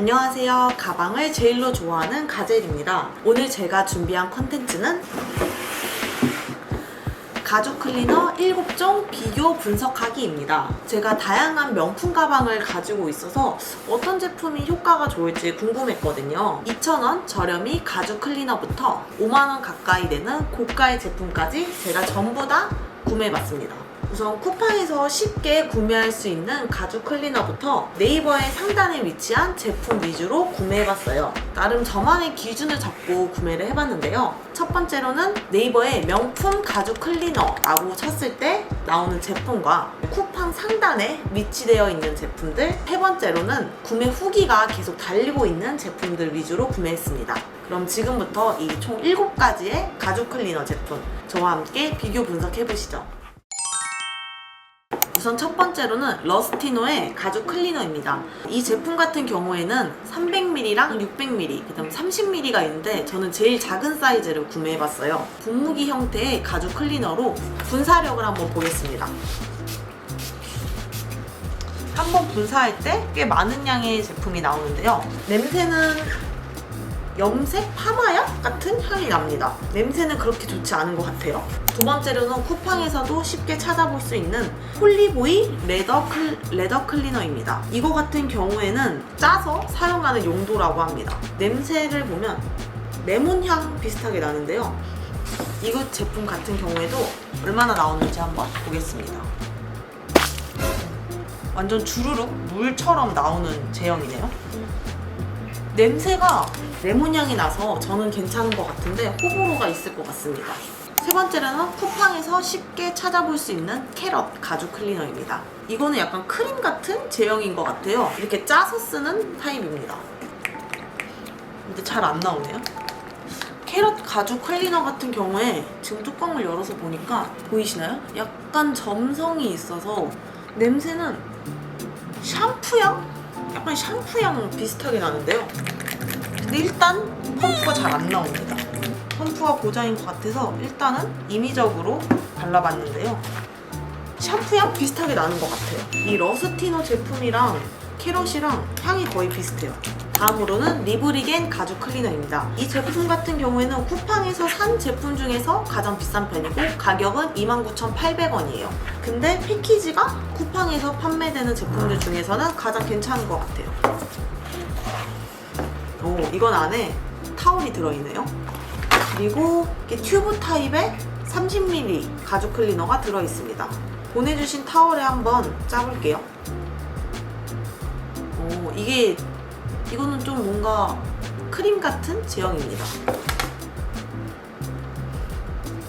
안녕하세요. 가방을 제일로 좋아하는 가젤입니다. 오늘 제가 준비한 컨텐츠는 가죽 클리너 7종 비교 분석하기입니다. 제가 다양한 명품 가방을 가지고 있어서 어떤 제품이 효과가 좋을지 궁금했거든요. 2,000원 저렴이 가죽 클리너부터 5만원 가까이 되는 고가의 제품까지 제가 전부 다 구매해봤습니다. 우선 쿠팡에서 쉽게 구매할 수 있는 가죽 클리너부터 네이버의 상단에 위치한 제품 위주로 구매해봤어요. 나름 저만의 기준을 잡고 구매를 해봤는데요. 첫 번째로는 네이버에 명품 가죽 클리너라고 쳤을 때 나오는 제품과 쿠팡 상단에 위치되어 있는 제품들. 세 번째로는 구매 후기가 계속 달리고 있는 제품들 위주로 구매했습니다. 그럼 지금부터 이 총 7가지의 가죽 클리너 제품 저와 함께 비교 분석해 보시죠. 우선 첫 번째로는 러스티노의 가죽 클리너입니다. 이 제품 같은 경우에는 300ml랑 600ml, 그다음 30ml가 있는데 저는 제일 작은 사이즈를 구매해봤어요. 분무기 형태의 가죽 클리너로 분사력을 한번 보겠습니다. 한번 분사할 때 꽤 많은 양의 제품이 나오는데요. 냄새는 염색 파마약 같은 향이 납니다. 냄새는 그렇게 좋지 않은 것 같아요. 두 번째로는 쿠팡에서도 쉽게 찾아볼 수 있는 폴리보이 레더, 클, 레더 클리너입니다. 이거 같은 경우에는 짜서 사용하는 용도라고 합니다. 냄새를 보면 레몬향 비슷하게 나는데요. 이거 제품 같은 경우에도 얼마나 나오는지 한번 보겠습니다. 완전 주르륵 물처럼 나오는 제형이네요. 냄새가 레몬 향이 나서 저는 괜찮은 것 같은데 호불호가 있을 것 같습니다. 세 번째로는 쿠팡에서 쉽게 찾아볼 수 있는 캐럿 가죽 클리너입니다. 이거는 약간 크림 같은 제형인 것 같아요. 이렇게 짜서 쓰는 타입입니다. 근데 잘 안 나오네요. 캐럿 가죽 클리너 같은 경우에 지금 뚜껑을 열어서 보니까 보이시나요? 약간 점성이 있어서 냄새는 샴푸향? 약간 샴푸향 비슷하게 나는데요. 근데 일단 펌프가 잘 안 나옵니다. 펌프가 고장인 것 같아서 일단은 임의적으로 발라봤는데요. 샴푸향 비슷하게 나는 것 같아요. 이 러스티너 제품이랑 캐럿이랑 향이 거의 비슷해요. 다음으로는 리브리겐 가죽 클리너입니다. 이 제품 같은 경우에는 쿠팡에서 산 제품 중에서 가장 비싼 편이고 가격은 29,800원이에요. 근데 패키지가 쿠팡에서 판매되는 제품들 중에서는 가장 괜찮은 것 같아요. 오, 이건 안에 타올이 들어있네요. 그리고 튜브 타입의 30ml 가죽 클리너가 들어있습니다. 보내주신 타월에 한번 짜볼게요. 오, 이게 이거는 좀 뭔가 크림 같은 제형입니다.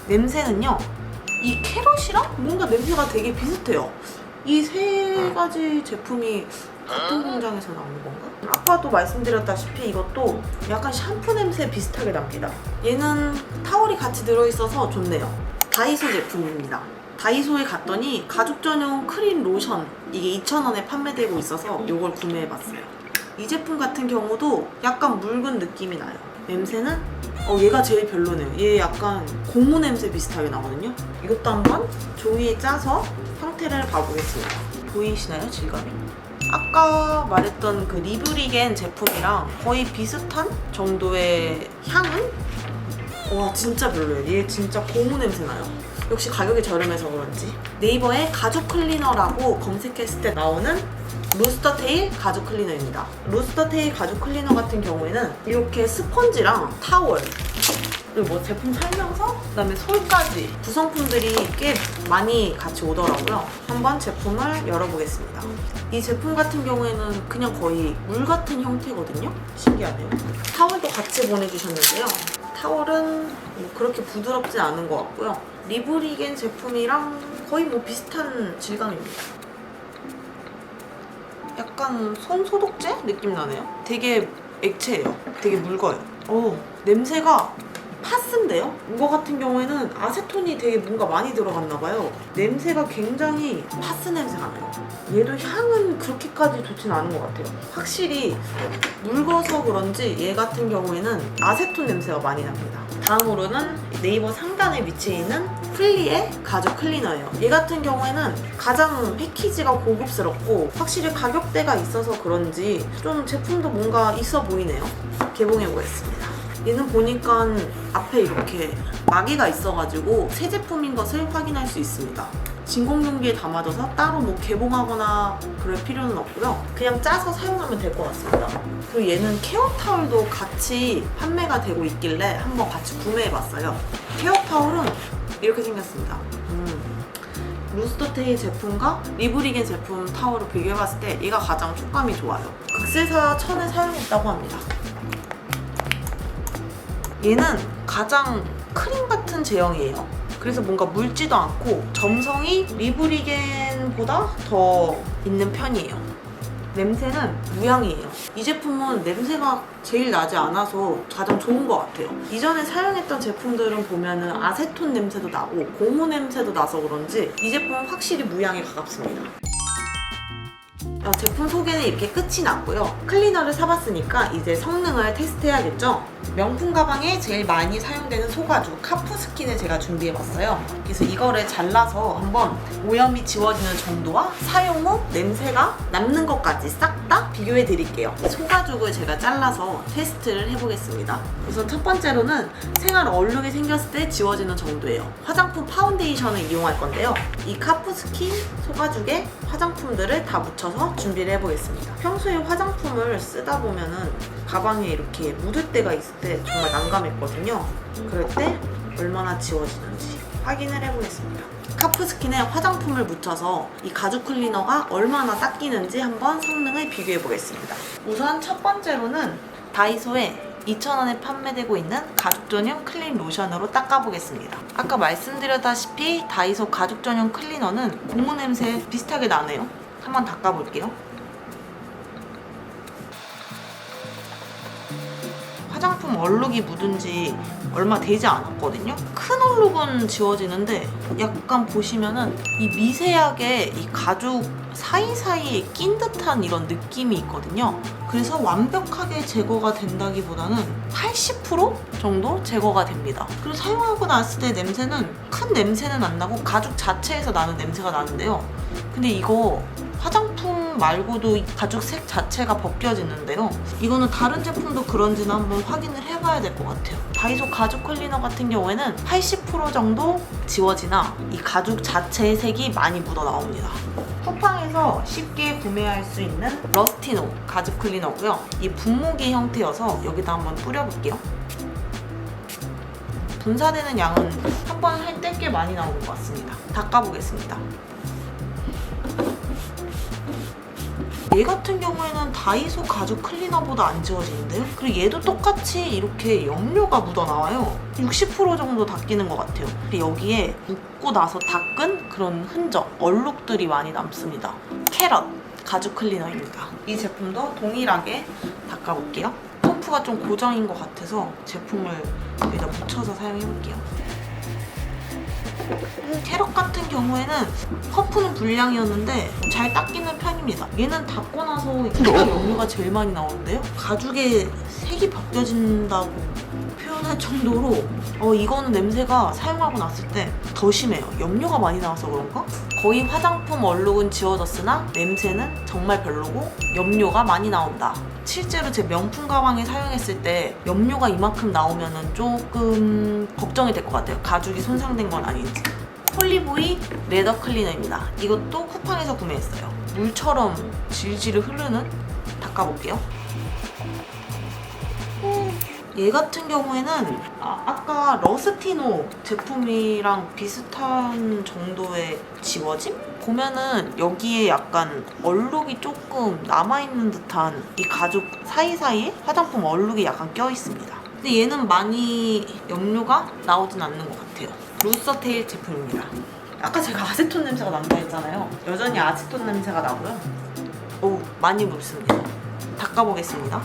냄새는요, 이 캐럿이랑 뭔가 냄새가 되게 비슷해요. 이 세 가지 제품이 같은 공장에서 나오는 건가? 아까도 말씀드렸다시피 이것도 약간 샴푸 냄새 비슷하게 납니다. 얘는 타월이 같이 들어있어서 좋네요. 다이소 제품입니다. 다이소에 갔더니 가죽 전용 크림 로션 이게 2,000원에 판매되고 있어서 이걸 구매해봤어요. 이 제품 같은 경우도 약간 묽은 느낌이 나요. 냄새는 어 얘가 제일 별로네요. 얘 약간 고무 냄새 비슷하게 나거든요. 이것도 한번 종이에 짜서 형태를 봐보겠습니다. 보이시나요 질감이? 아까 말했던 그 리브리겐 제품이랑 거의 비슷한 정도의 향은 와 진짜 별로예요. 얘 진짜 고무 냄새 나요. 역시 가격이 저렴해서 그런지 네이버에 가죽 클리너라고 검색했을 때 나오는 루스터 테일 가죽 클리너입니다. 루스터 테일 가죽 클리너 같은 경우에는 이렇게 스펀지랑 타월 그리고 뭐 제품 설명서 그다음에 솔까지 구성품들이 꽤 많이 같이 오더라고요. 한번 제품을 열어보겠습니다. 이 제품 같은 경우에는 그냥 거의 물 같은 형태거든요. 신기하네요. 타월도 같이 보내주셨는데요. 타월은 뭐 그렇게 부드럽진 않은 것 같고요. 리브리겐 제품이랑 거의 뭐 비슷한 질감입니다. 약간 손 소독제 느낌 나네요. 되게 액체예요. 되게 묽어요. 오, 냄새가 파스인데요? 이거 같은 경우에는 아세톤이 되게 뭔가 많이 들어갔나 봐요. 냄새가 굉장히 파스 냄새가 나요. 얘도 향은 그렇게까지 좋진 않은 것 같아요. 확실히 묽어서 그런지 얘 같은 경우에는 아세톤 냄새가 많이 납니다. 다음으로는 네이버 상단에 위치해 있는 플리의 가죽 클리너예요. 얘 같은 경우에는 가장 패키지가 고급스럽고 확실히 가격대가 있어서 그런지 좀 제품도 뭔가 있어 보이네요. 개봉해 보겠습니다. 얘는 보니까 앞에 이렇게 마개가 있어가지고 새 제품인 것을 확인할 수 있습니다. 진공 용기에 담아둬서 따로 뭐 개봉하거나 그럴 필요는 없고요. 그냥 짜서 사용하면 될 것 같습니다. 그리고 얘는 케어 타올도 같이 판매가 되고 있길래 한번 같이 구매해봤어요. 케어 타올은 이렇게 생겼습니다. 음. 루스터테이 제품과 리브리겐 제품 타월을 비교해봤을 때 얘가 가장 촉감이 좋아요. 극세사 천을 사용했다고 합니다. 얘는 가장 크림 같은 제형이에요. 그래서 뭔가 묽지도 않고 점성이 리브리겐보다 더 있는 편이에요. 냄새는 무향이에요. 이 제품은 냄새가 제일 나지 않아서 가장 좋은 것 같아요. 이전에 사용했던 제품들은 보면은 아세톤 냄새도 나고 고무 냄새도 나서 그런지 이 제품은 확실히 무향에 가깝습니다. 어, 제품 소개는 이렇게 끝이 났고요. 클리너를 사봤으니까 이제 성능을 테스트해야겠죠? 명품 가방에 제일 많이 사용되는 소가죽 카푸스킨을 제가 준비해봤어요. 그래서 이거를 잘라서 한번 오염이 지워지는 정도와 사용 후 냄새가 남는 것까지 싹 다 비교해 드릴게요. 소가죽을 제가 잘라서 테스트를 해보겠습니다. 우선 첫 번째로는 생활 얼룩이 생겼을 때 지워지는 정도예요. 화장품 파운데이션을 이용할 건데요. 이 카푸스킨 소가죽에 화장품들을 다 묻혀서 준비를 해보겠습니다. 평소에 화장품을 쓰다 보면은 가방에 이렇게 묻을 때가 있을 때 정말 난감했거든요. 그럴 때 얼마나 지워지는지 확인을 해보겠습니다. 카프스킨에 화장품을 묻혀서 이 가죽 클리너가 얼마나 닦이는지 한번 성능을 비교해 보겠습니다. 우선 첫 번째로는 다이소에 2,000원에 판매되고 있는 가죽 전용 클린 로션으로 닦아보겠습니다. 아까 말씀드렸다시피 다이소 가죽 전용 클리너는 고무 냄새 비슷하게 나네요. 한번 닦아볼게요. 화장품 얼룩이 묻은 지 얼마 되지 않았거든요. 큰 얼룩은 지워지는데 약간 보시면은 이 미세하게 이 가죽 사이사이에 낀 듯한 이런 느낌이 있거든요. 그래서 완벽하게 제거가 된다기보다는 80% 정도 제거가 됩니다. 그리고 사용하고 났을 때 냄새는 큰 냄새는 안 나고 가죽 자체에서 나는 냄새가 나는데요. 근데 이거 화장품 말고도 이 가죽 색 자체가 벗겨지는데요. 이거는 다른 제품도 그런지는 한번 확인을 해봐야 될 것 같아요. 다이소 가죽 클리너 같은 경우에는 80% 정도 지워지나 이 가죽 자체의 색이 많이 묻어 나옵니다. 쿠팡에서 쉽게 구매할 수 있는 러스티노 가죽 클리너고요. 이 분무기 형태여서 여기다 한번 뿌려볼게요. 분사되는 양은 한 번 할 때 꽤 많이 나오는 것 같습니다. 닦아보겠습니다. 얘 같은 경우에는 다이소 가죽 클리너보다 안 지워지는데요? 그리고 얘도 똑같이 이렇게 염료가 묻어 나와요. 60% 정도 닦이는 것 같아요. 여기에 묻고 나서 닦은 그런 흔적, 얼룩들이 많이 남습니다. 캐럿 가죽 클리너입니다. 이 제품도 동일하게 닦아볼게요. 펌프가 좀 고정인 것 같아서 제품을 여기다 묻혀서 사용해볼게요. 음, 캐럿 같은 경우에는 펌프는 불량이었는데 잘 닦이는 편입니다. 얘는 닦고 나서 얘가 염료가 제일 많이 나오는데요. 가죽에 색이 벗겨진다고 표현할 정도로 어 이거는 냄새가 사용하고 났을 때 더 심해요. 염료가 많이 나와서 그런가? 거의 화장품 얼룩은 지워졌으나 냄새는 정말 별로고 염료가 많이 나온다. 실제로 제 명품 가방에 사용했을 때 염료가 이만큼 나오면은 조금 걱정이 될 것 같아요. 가죽이 손상된 건 아닌지. 폴리보이 레더 클리너입니다. 이것도 쿠팡에서 구매했어요. 물처럼 질질 흐르는 닦아볼게요. 얘 같은 경우에는 아, 아까 러스티노 제품이랑 비슷한 정도의 지워짐? 보면은 여기에 약간 얼룩이 조금 남아있는 듯한 이 가죽 사이사이에 화장품 얼룩이 약간 껴있습니다. 근데 얘는 많이 염료가 나오진 않는 것 같아요. 루서테일 제품입니다. 아까 제가 아세톤 냄새가 난다 했잖아요. 여전히 아세톤 냄새가 나고요. 오, 많이 묻습니다. 닦아보겠습니다.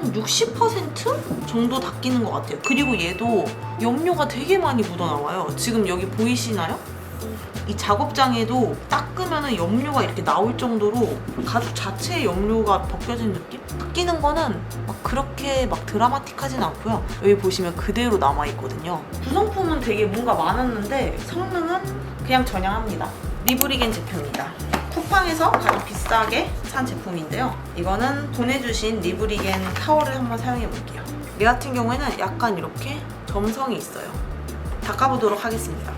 한 60% 정도 닦이는 것 같아요. 그리고 얘도 염료가 되게 많이 묻어나와요. 지금 여기 보이시나요? 이 작업장에도 닦으면 염료가 이렇게 나올 정도로 가죽 자체에 염료가 벗겨진 느낌? 닦이는 거는 막 그렇게 막 드라마틱하진 않고요. 여기 보시면 그대로 남아있거든요. 구성품은 되게 뭔가 많았는데 성능은 그냥 전향합니다. 리브리겐 제품입니다. 쿠팡에서 가장 비싸게 산 제품인데요. 이거는 보내주신 리브리겐 타월을 한번 사용해 볼게요. 얘 같은 경우에는 약간 이렇게 점성이 있어요. 닦아보도록 하겠습니다.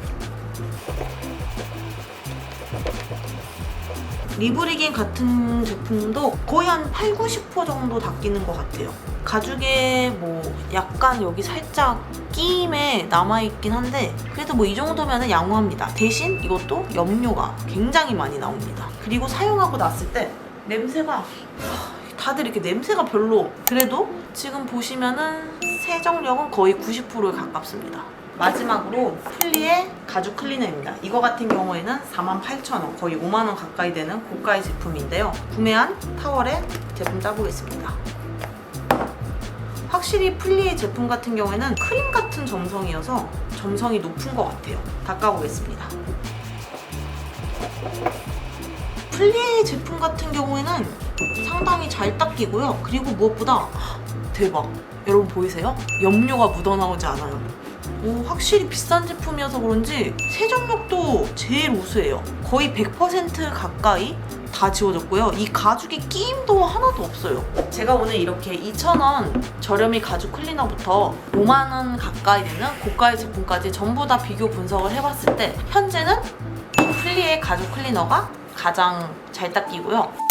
리브리긴 같은 제품도 거의 한 8, 90% 정도 닦이는 것 같아요. 가죽에 뭐 약간 여기 살짝 끼임에 남아있긴 한데 그래도 뭐 이 정도면 양호합니다. 대신 이것도 염료가 굉장히 많이 나옵니다. 그리고 사용하고 났을 때 냄새가 하, 다들 이렇게 냄새가 별로 그래도 지금 보시면은 세정력은 거의 90%에 가깝습니다. 마지막으로 플리의 가죽 클리너입니다. 이거 같은 경우에는 48,000원, 거의 5만원 가까이 되는 고가의 제품인데요. 구매한 타월에 제품 짜보겠습니다. 확실히 플리의 제품 같은 경우에는 크림 같은 점성이어서 점성이 높은 것 같아요. 닦아보겠습니다. 플리의 제품 같은 경우에는 상당히 잘 닦이고요. 그리고 무엇보다 대박. 여러분 보이세요? 염료가 묻어나오지 않아요. 오, 확실히 비싼 제품이어서 그런지 세정력도 제일 우수해요. 거의 100% 가까이 다 지워졌고요. 이 가죽의 끼임도 하나도 없어요. 제가 오늘 이렇게 2,000원 저렴이 가죽 클리너부터 5만원 가까이 되는 고가의 제품까지 전부 다 비교 분석을 해봤을 때 현재는 플리의 가죽 클리너가 가장 잘 닦이고요.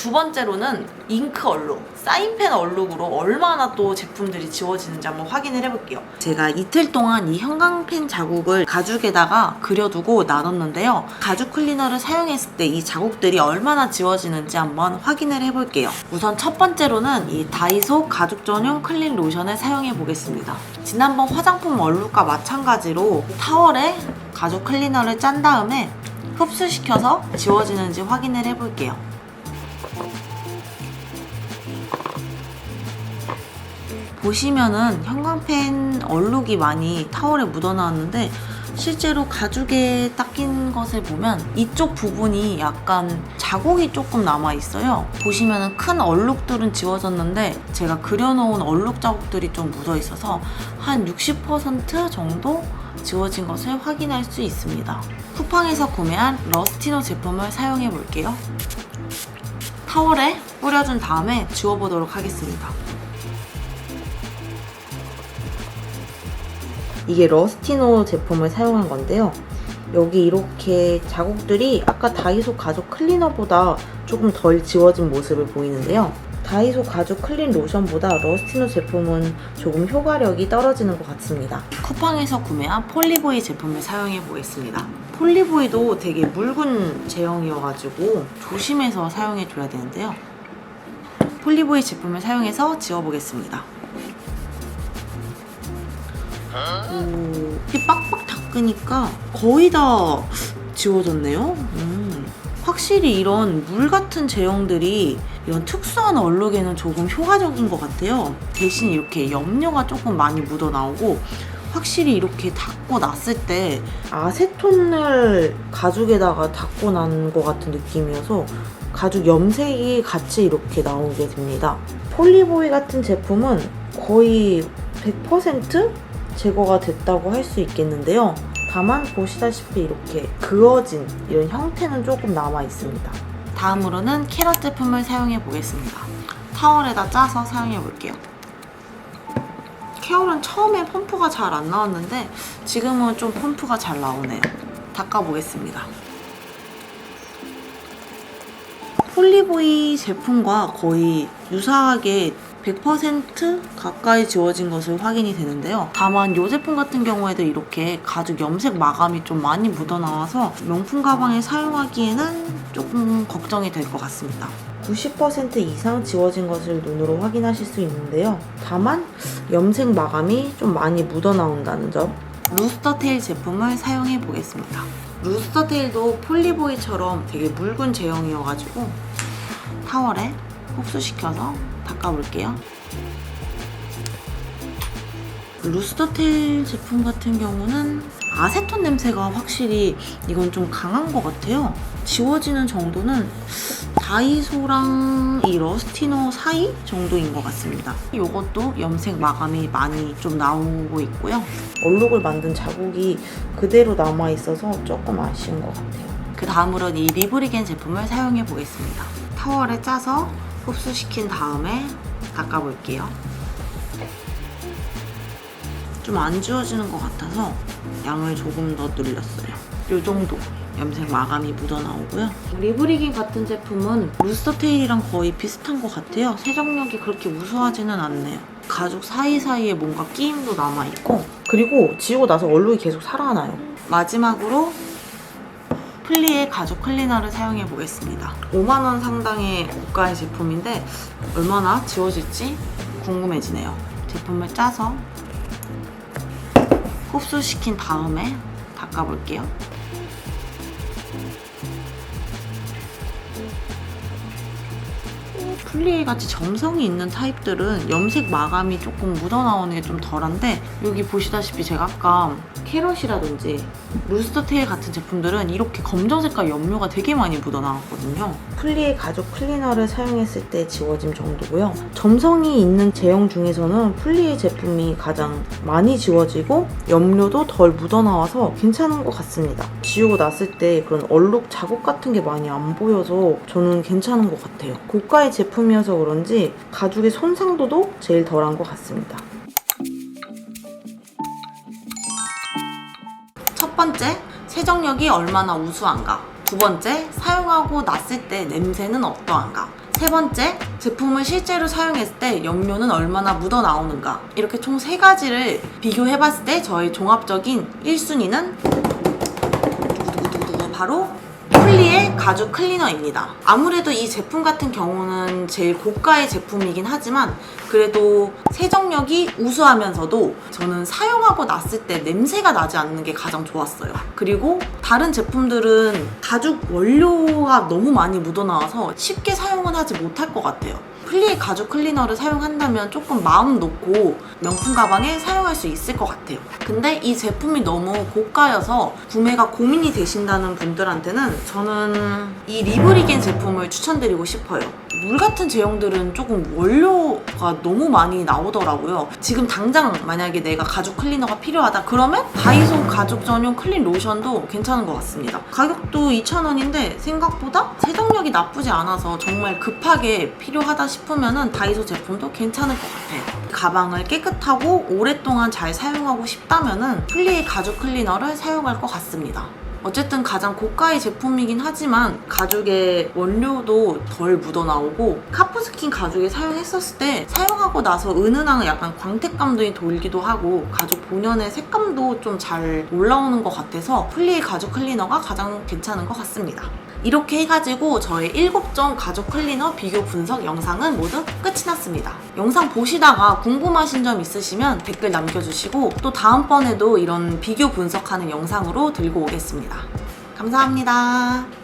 두 번째로는 잉크 얼룩, 사인펜 얼룩으로 얼마나 또 제품들이 지워지는지 한번 확인을 해볼게요. 제가 이틀 동안 이 형광펜 자국을 가죽에다가 그려두고 나눴는데요. 가죽 클리너를 사용했을 때 이 자국들이 얼마나 지워지는지 한번 확인을 해볼게요. 우선 첫 번째로는 이 다이소 가죽 전용 클린 로션을 사용해 보겠습니다. 지난번 화장품 얼룩과 마찬가지로 타월에 가죽 클리너를 짠 다음에 흡수시켜서 지워지는지 확인을 해볼게요. 보시면은 형광펜 얼룩이 많이 타월에 묻어나왔는데 실제로 가죽에 닦인 것을 보면 이쪽 부분이 약간 자국이 조금 남아 있어요. 보시면은 큰 얼룩들은 지워졌는데 제가 그려놓은 얼룩 자국들이 좀 묻어 있어서 한 60% 정도 지워진 것을 확인할 수 있습니다. 쿠팡에서 구매한 러스티노 제품을 사용해 볼게요. 타월에 뿌려준 다음에 지워보도록 하겠습니다. 이게 러스티노 제품을 사용한 건데요. 여기 이렇게 자국들이 아까 다이소 가죽 클리너보다 조금 덜 지워진 모습을 보이는데요. 다이소 가죽 클린 로션보다 러스티노 제품은 조금 효과력이 떨어지는 것 같습니다. 쿠팡에서 구매한 폴리보이 제품을 사용해 보겠습니다. 폴리보이도 되게 묽은 제형이어가지고 조심해서 사용해 줘야 되는데요. 폴리보이 제품을 사용해서 지워보겠습니다. 오, 이렇게 빡빡 닦으니까 거의 다 지워졌네요. 음, 확실히 이런 물 같은 제형들이 이런 특수한 얼룩에는 조금 효과적인 것 같아요. 대신 이렇게 염료가 조금 많이 묻어 나오고 확실히 이렇게 닦고 났을 때 아세톤을 가죽에다가 닦고 난 것 같은 느낌이어서 가죽 염색이 같이 이렇게 나오게 됩니다. 폴리보이 같은 제품은 거의 100% 제거가 됐다고 할 수 있겠는데요. 다만 보시다시피 이렇게 그어진 이런 형태는 조금 남아 있습니다. 다음으로는 캐럿 제품을 사용해 보겠습니다. 타월에다 짜서 사용해 볼게요. 캐롤은 처음에 펌프가 잘 안 나왔는데 지금은 좀 펌프가 잘 나오네요. 닦아 보겠습니다. 폴리보이 제품과 거의 유사하게 100% 가까이 지워진 것을 확인이 되는데요. 다만 이 제품 같은 경우에도 이렇게 가죽 염색 마감이 좀 많이 묻어나와서 명품 가방에 사용하기에는 조금 걱정이 될 것 같습니다. 90% 이상 지워진 것을 눈으로 확인하실 수 있는데요. 다만 염색 마감이 좀 많이 묻어나온다는 점. 루스터테일 제품을 사용해 보겠습니다. 루스터테일도 폴리보이처럼 되게 묽은 제형이어가지고 타월에 흡수시켜서 닦아볼게요. 루스터테일 제품 같은 경우는 아세톤 냄새가 확실히 이건 좀 강한 것 같아요. 지워지는 정도는 다이소랑 이 러스티너 사이 정도인 것 같습니다. 이것도 염색 마감이 많이 좀 나오고 있고요. 얼룩을 만든 자국이 그대로 남아 있어서 조금 아쉬운 것 같아요. 그 다음으로는 이 리브리겐 제품을 사용해 보겠습니다. 타월에 짜서 흡수시킨 다음에 닦아볼게요. 좀 안 지워지는 것 같아서 양을 조금 더 늘렸어요. 이 정도 염색 마감이 묻어나오고요. 리브리긴 같은 제품은 루스터테일이랑 거의 비슷한 것 같아요. 세정력이 그렇게 우수하지는 않네요. 가죽 사이사이에 뭔가 끼임도 남아있고 그리고 지우고 나서 얼룩이 계속 살아나요. 마지막으로 플리의 가죽 클리너를 사용해 보겠습니다. 5만원 상당의 고가의 제품인데 얼마나 지워질지 궁금해지네요. 제품을 짜서 흡수시킨 다음에 닦아볼게요. 플리에 같이 점성이 있는 타입들은 염색 마감이 조금 묻어나오는 게 좀 덜한데 여기 보시다시피 제가 아까 캐럿이라든지 루스터테일 같은 제품들은 이렇게 검정 색깔 염료가 되게 많이 묻어나왔거든요. 플리의 가죽 클리너를 사용했을 때 지워짐 정도고요. 점성이 있는 제형 중에서는 플리의 제품이 가장 많이 지워지고 염료도 덜 묻어나와서 괜찮은 것 같습니다. 지우고 났을 때 그런 얼룩 자국 같은 게 많이 안 보여서 저는 괜찮은 것 같아요. 고가의 제품 이어서 그런지 가죽의 손상도도 제일 덜한 것 같습니다. 첫 번째, 세정력이 얼마나 우수한가. 두 번째, 사용하고 났을 때 냄새는 어떠한가. 세 번째, 제품을 실제로 사용했을 때 염료는 얼마나 묻어 나오는가. 이렇게 총 세 가지를 비교해 봤을 때 저의 종합적인 1순위는 바로 플리의 가죽 클리너입니다. 아무래도 이 제품 같은 경우는 제일 고가의 제품이긴 하지만 그래도 세정력이 우수하면서도 저는 사용하고 났을 때 냄새가 나지 않는 게 가장 좋았어요. 그리고 다른 제품들은 가죽 원료가 너무 많이 묻어나와서 쉽게 사용은 하지 못할 것 같아요. 플리의 가죽 클리너를 사용한다면 조금 마음 놓고 명품 가방에 사용할 수 있을 것 같아요. 근데 이 제품이 너무 고가여서 구매가 고민이 되신다는 분들한테는 저는 이 리브리겐 제품을 추천드리고 싶어요. 물 같은 제형들은 조금 원료가 너무 많이 나오더라고요. 지금 당장 만약에 내가 가죽 클리너가 필요하다 그러면 다이소 가죽 전용 클린 로션도 괜찮은 것 같습니다. 가격도 2,000원인데 생각보다 세정력이 나쁘지 않아서 정말 급하게 필요하다 싶으면 다이소 제품도 괜찮을 것 같아요. 가방을 깨끗하고 오랫동안 잘 사용하고 싶다면 플리의 가죽 클리너를 사용할 것 같습니다. 어쨌든 가장 고가의 제품이긴 하지만 가죽의 원료도 덜 묻어나오고 카프스킨 가죽에 사용했었을 때 사용하고 나서 은은한 약간 광택감도 돌기도 하고 가죽 본연의 색감도 좀 잘 올라오는 것 같아서 플리의 가죽 클리너가 가장 괜찮은 것 같습니다. 이렇게 해가지고 저의 7종 가죽 클리너 비교 분석 영상은 모두 끝이 났습니다. 영상 보시다가 궁금하신 점 있으시면 댓글 남겨주시고 또 다음번에도 이런 비교 분석하는 영상으로 들고 오겠습니다. 감사합니다.